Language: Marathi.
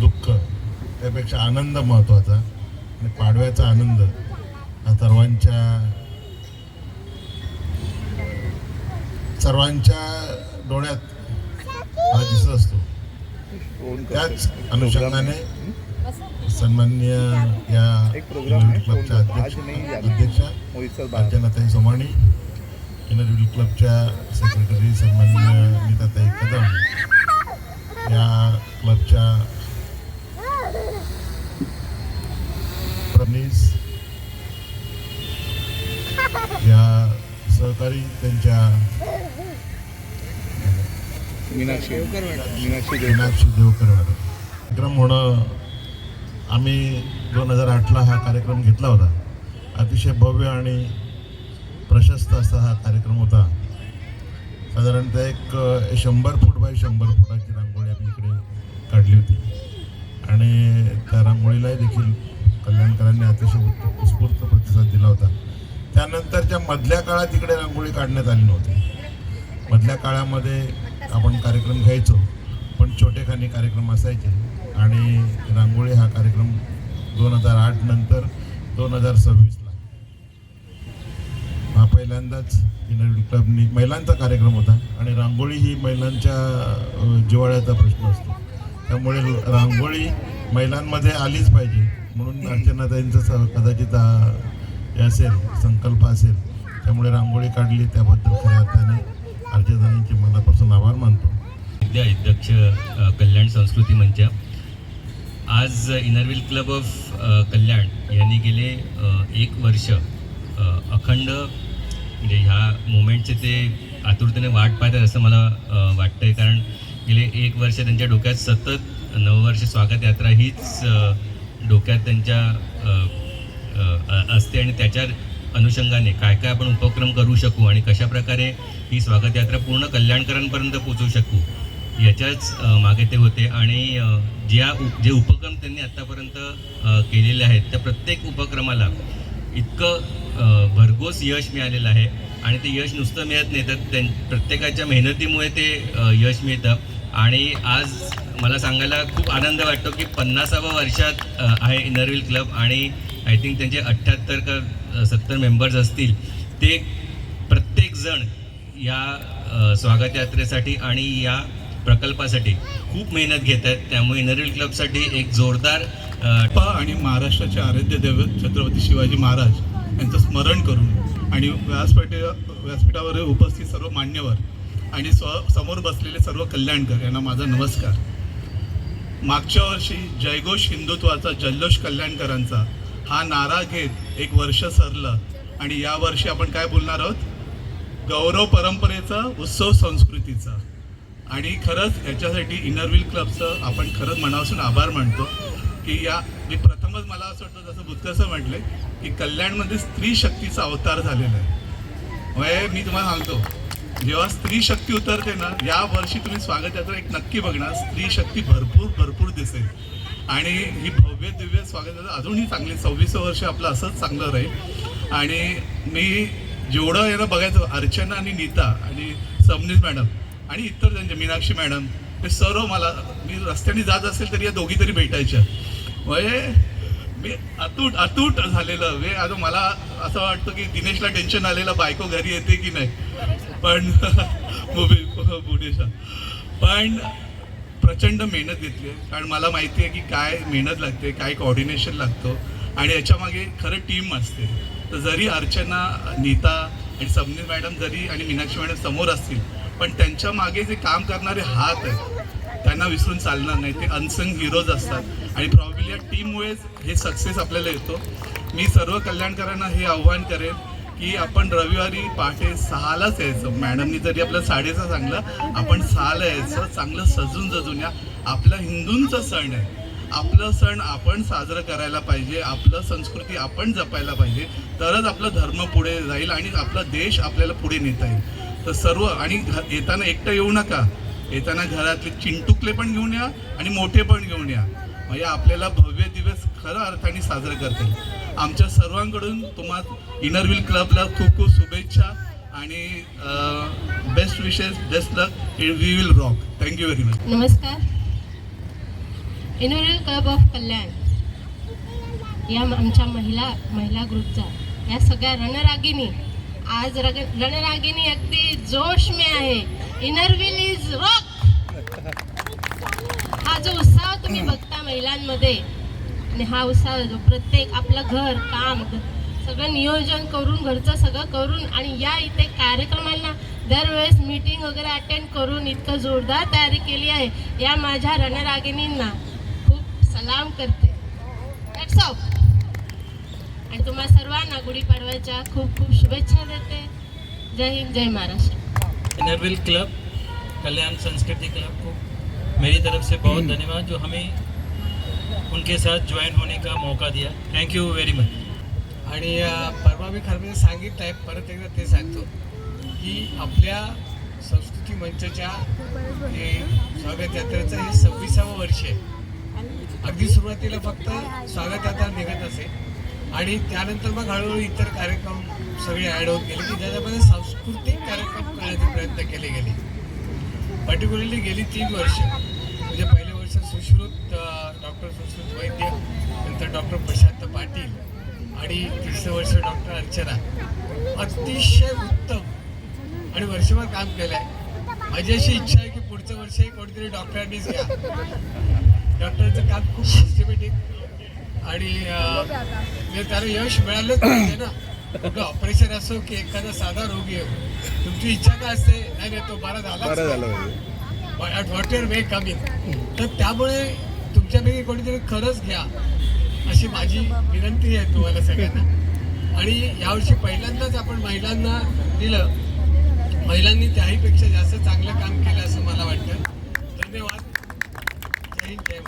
दुःख त्यापेक्षा आनंद महत्त्वाचा आणि पाडव्याचा आनंद हा सर्वांच्या सर्वांच्या डोळ्यात हा दिसत असतो. त्याच अनुषंगाने सन्मान्य या क्लबच्या अध्यक्ष आज अध्यक्षा अर्चनाताई सोमाणी क्लबच्या सेक्रेटरी सन्मान्य नीताताई कदम सहकारी त्यांच्या मीनाक्षी. मीनाक्षी देवकर. मीनाक्षी देवकर मॅडम. कार्यक्रम होणं आम्ही दोन हजार आठला हा कार्यक्रम घेतला होता. अतिशय भव्य आणि प्रशस्त असा हा कार्यक्रम होता. साधारणतः एक शंभर फूट बाय शंभर फुटाची रांगोळी आम्ही इकडे काढली होती. आणि त्या रांगोळीलाही देखील कल्याणकरांनी अतिशय उत्त- त्यानंतरच्या मधल्या काळात इकडे रांगोळी काढण्यात आली नव्हती. मधल्या काळामध्ये आपण कार्यक्रम घ्यायचो पण छोटेखानी कार्यक्रम असायचे आणि रांगोळी हा कार्यक्रम दोन हजार आठ नंतर दोन हजार सव्वीसला. हा पहिल्यांदाच इनरविल क्लबनी महिलांचा कार्यक्रम होता आणि रांगोळी ही महिलांच्या जिवाळ्याचा जिव्हाळ्याचा प्रश्न असतो. त्यामुळे रांगोळी महिलांमध्ये आलीच पाहिजे म्हणून अर्चनाताईंचं स- कदाचित हे असेल संकल्प असेल त्यामुळे रांगोळी काढली त्याबद्दल खऱ्या अर्थाने अर्जदानींचे मनापासून आभार मानतो. विद्या अध्यक्ष कल्याण संस्कृती मंच. आज इनरविल क्लब ऑफ कल्याण यांनी गेले एक वर्ष अखंड म्हणजे ह्या मोमेंटचे ते आतुरतेने वाट पाहतात असं मला वाटतं वाटतंय. कारण गेले एक वर्ष त्यांच्या डोक्यात सतत नववर्ष स्वागत यात्रा हीच डोक्यात त्यांच्या असते आणि त्याच्या अनुषंगाने काय काय आपण उपक्रम करू शकू आणि कशा प्रकारे ही स्वागत यात्रा पूर्ण कल्याणकरांपर्यंत पोचवू शकू याच्याच मागे ते होते. आणि ज्या उ- जे उपक्रम त्यांनी आत्तापर्यंत केलेले आहेत त्या प्रत्येक उपक्रमाला इतकं भरघोस यश मिळालेलं आहे. आणि ते यश नुसतं मिळत नाही तर त्यां प्रत्येकाच्या मेहनतीमुळे ते यश मिळतं. आणि आज मला सांगायला खूप आनंद वाटतो की पन्नासाव्या वर्षात आहे इनरविल क्लब आणि आय थिंक त्यांचे अठ्ठ्याहत्तर का सत्तर मेंबर्स असतील ते प्रत्येकजण या स्वागत यात्रेसाठी आणि या प्रकल्पासाठी खूप मेहनत घेत आहेत. त्यामुळे इनरविल क्लबसाठी एक जोरदार अ, आणि महाराष्ट्राचे आराध्य दैवत छत्रपती शिवाजी महाराज यांचं स्मरण करून आणि व्यासपीठे व्यासपीठावर उपस्थित सर्व मान्यवर आणि स्व समोर बसलेले सर्व कल्याणकर यांना माझा नमस्कार. मागच्या वर्षी जयघोष हिंदुत्वाचा जल्लोष कल्याणकरांचा हा नारा घेत एक वर्ष सरलं. आणि या वर्षी आपण काय बोलणार आहोत? गौरव परंपरेचा उत्सव संस्कृतीचा. आणि खरंच याच्यासाठी इनरविल क्लबचं आपण खरंच मनापासून आभार मानतो. की या मी प्रथमच मला असं वाटतं जसं बुद्धसं म्हटले की कल्याणमध्ये स्त्री शक्तीचा अवतार झालेला आहे. मी तुम्हाला सांगतो. जेव्हा स्त्री शक्ती उतरते ना या वर्षी तुम्ही स्वागत यात्रा एक नक्की बघणार. स्त्री शक्ती भरपूर भरपूर दिसेल. आणि ही भव्य दिव्य स्वागत अजूनही चांगली सव्वीस वर्ष आपलं असंच चांगलं राहील. आणि मी जेवढं यांना बघायचं अर्चना आणि नीता आणि सबनीस मॅडम आणि इतर त्यांचे मीनाक्षी मॅडम हे सर्व मला मी रस्त्याने जात असेल तरी या दोघी तरी भेटायच्या. म्हणजे मी अतूट अतूट झालेलं. वे आता मला असं वाटतं की दिनेशला टेन्शन आलेलं बायको घरी येते की नाही? पण बुडेशा पण प्रचंड मेहनत घेतली आहे. कारण मला माहिती आहे की काय मेहनत लागते काय कॉर्डिनेशन लागतो. आणि याच्यामागे खरं टीम असते. तर जरी अर्चना नीता आणि सबनील मॅडम जरी आणि मीनाक्षी मॅडम समोर असतील पण त्यांच्या मागे जे काम करणारे हात आहेत त्यांना विसरून चालणार नाही. ते अनसंग हिरोज असतात. आणि प्रॉब्ली या टीममुळेच हे सक्सेस आपल्याला येतो. मी सर्व कल्याणकरांना हे आव्हान करेन की आपण रविवारी पहाटे सहालाच यायचं. मॅडमनी जरी आपलं साडेचा सांगलं आपण सहाला यायचं. चांगलं सजून जजून या. आपला हिंदूंचा सण आहे. आपलं सण आपण साजरं करायला पाहिजे. आपलं संस्कृती आपण जपायला पाहिजे. तरच आपला धर्म पुढे जाईल आणि आपला देश आपल्याला पुढे नेता येईल. तर सर्व आणि येताना एकटं येऊ नका. येताना घरातले चिंटुकले पण घेऊन या आणि मोठे पण घेऊन या. म्हणजे आपल्याला भव्य दिवस खरं अर्थाने साजरे करता. येईल आमच्या सर्वांकडून तुम्हाला इनरविल क्लबला खूप खूप शुभेच्छा आणि best wishes best luck we will rock thank you very much नमस्कार. इनोरल क्लब ऑफ कल्याण या आमच्या महिला महिला ग्रुपचा या सगळ्या रणरागिनी आज रग रणरागिनी अगदी जोश में आहे. इनरविल इज रॉक हा जो उत्साह तुम्ही बघता महिलांमध्ये आणि हा उत्साह जो प्रत्येक आपलं घर काम सगळं नियोजन करून घरचं सगळं करून आणि या इथे कार्यक्रमांना दरवेळेस मीटिंग वगैरे अटेंड करून इतकं जोरदार तयारी केली आहे. या माझ्या रणरागिनींना खूप सलाम करते. आणि तुम्हा सर्वांना गुढीपाडव्याच्या खूप खूप शुभेच्छा देते. जय हिंद जय महाराष्ट्र. क्लब कल्याण संस्कृति क्लब को मेरी तरफ से बहुत धन्यवाद जो हमें उनके साथ ज्वाइन होने का मौका दिया. थैंक यू वेरी मच आणि परवा मी खरं सांगितलं आहे परत एकदा ते सांगतो की आपल्या संस्कृती मंचच्या हे स्वागत यात्रेचं हे सव्वीसावं वर्ष आहे. अगदी सुरुवातीला फक्त स्वागत यात्रा निघत असे. आणि त्यानंतर मग हळूहळू इतर कार्यक्रम सगळे ॲड होत गेले की ज्याच्यामध्ये सांस्कृतिक कार्यक्रम करण्याचे प्रयत्न केले गेले. पर्टिक्युलरली गेली तीन वर्ष. म्हणजे पहिले वर्ष सुश्रुत डॉक्टर सुश्रुत वैद्य नंतर डॉक्टर प्रशांत पाटील आणि तिसरं वर्ष डॉक्टर अर्चना. अतिशय उत्तम आणि वर्षभर काम केलं आहे माझी अशी इच्छा आहे की पुढचं वर्ष कोणतरी डॉक्टरांनीच घ्या. डॉक्टरचं काम खूप सिस्टमॅटिक आणि त्याला यश मिळालंच पाहिजे ना. कुठलं ऑपरेशन असो की एखादा साधा रोगी हो तुमची इच्छा काय असते. नाही नाही तो बरा झाला व्हॉट युअर वे कमिंग तर त्यामुळे तुमच्यापैकी कोणीतरी खरंच घ्या अशी माझी विनंती आहे तुम्हाला सगळ्यांना. आणि यावर्षी पहिल्यांदाच आपण महिलांना दिलं. महिलांनी त्याहीपेक्षा जास्त चांगलं काम केलं असं मला वाटतं. धन्यवाद. जय हिंद जय